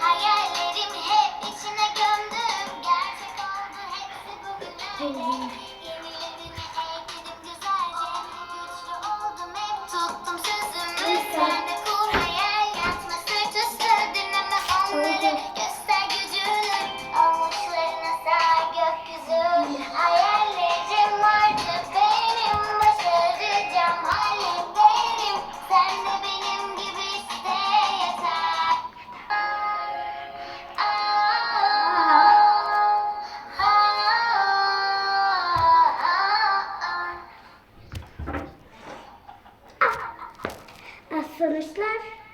Hayallerim hep içine gömdüm. Gerçek oldu hepsi bugün sonuçlar.